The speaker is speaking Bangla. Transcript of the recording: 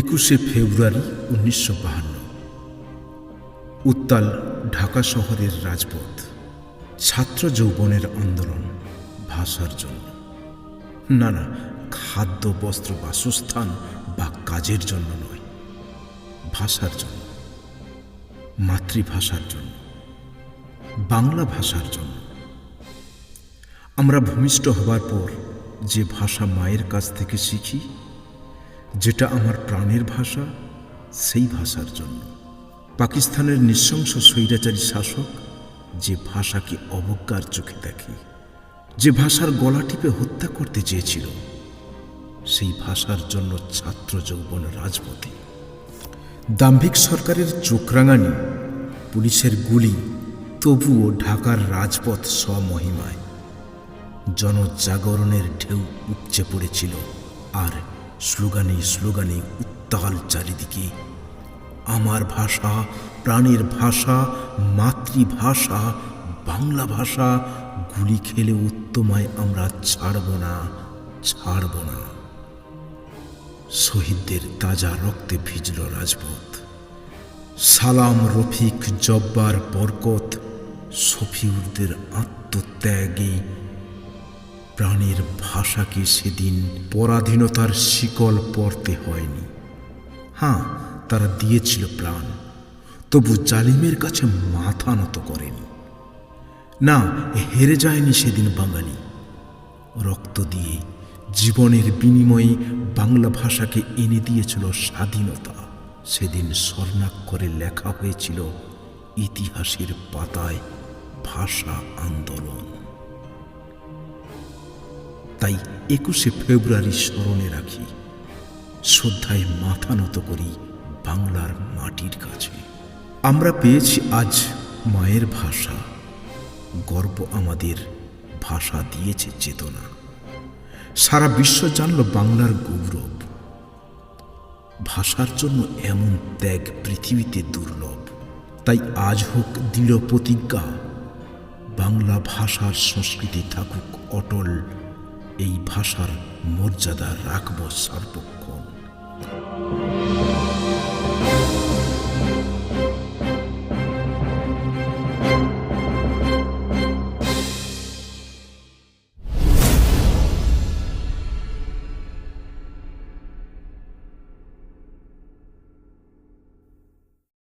একুশে ফেব্রুয়ারি উনিশশো বাহান্ন। উত্তাল ঢাকা শহরের রাজপথ, ছাত্র যৌবনের আন্দোলন, ভাষার জন্য। না না, খাদ্য, বস্ত্র বাসস্থান বা কাজের জন্য নয়, ভাষার জন্য, মাতৃভাষার জন্য, বাংলা ভাষার জন্য। আমরা ভূমিষ্ঠ হবার পর যে ভাষা মায়ের কাছ থেকে শিখি যেটা আমার প্রাণের ভাষা, সেই ভাষার জন্য। পাকিস্তানের নৃশংস স্বৈরাচারী শাসক যে ভাষাকে অবজ্ঞার চোখে দেখে, যে ভাষার গলা টিপে হত্যা করতে চেয়েছিল, সেই ভাষার জন্য ছাত্র যৌবন রাজপথে। দাম্ভিক সরকারের চোখরাঙানি, পুলিশের গুলি, তবুও ঢাকার রাজপথ স্বমহিমায়। জনজাগরণের ঢেউ উপচে পড়েছিল আর স্লোগানে স্লোগানে উত্তাল চারিদিকে। আমার ভাষা, প্রাণের ভাষা, মাতৃভাষা, বাংলা ভাষা, গুলি খেলে উত্তমায় আমরা ছাড়ব না ছাড়ব না। শহীদদের তাজা রক্তে ভিজল রাজপথ। সালাম রফিক জব্বার বরকত শফিউরদের আত্মত্যাগে প্রাণের ভাষাকে সেদিন পরাধীনতার শিকল পড়তে হয়নি। হ্যাঁ তারা দিয়েছিল প্রাণ, তবু জালিমের কাছে মাথা নত করেনি। না হেরে যায়নি সেদিন বাঙালি। রক্ত দিয়ে জীবনের বিনিময়ে বাংলা ভাষাকে এনে দিয়েছিল স্বাধীনতা। সেদিন স্বর্ণাক্ষরে লেখা হয়েছিল, ইতিহাসের পাতায় ভাষা আন্দোলন। তাই একুশে ফেব্রুয়ারি স্মরণে রাখি। শ্রদ্ধায় মাথা নত করি বাংলার মাটির কাছে। আমরা পেয়েছি আজ মায়ের ভাষা। গর্ব আমাদের ভাষা দিয়েছে চেতনা। সারা বিশ্ব জানল বাংলার গৌরব। ভাষার জন্য এমন ত্যাগ পৃথিবীতে দুর্লভ। তাই আজ হোক দৃঢ় প্রতিজ্ঞা, বাংলা ভাষার সংস্কৃতি থাকুক অটল ভাষার মর্যাদা রাখব সর্বক্ষণ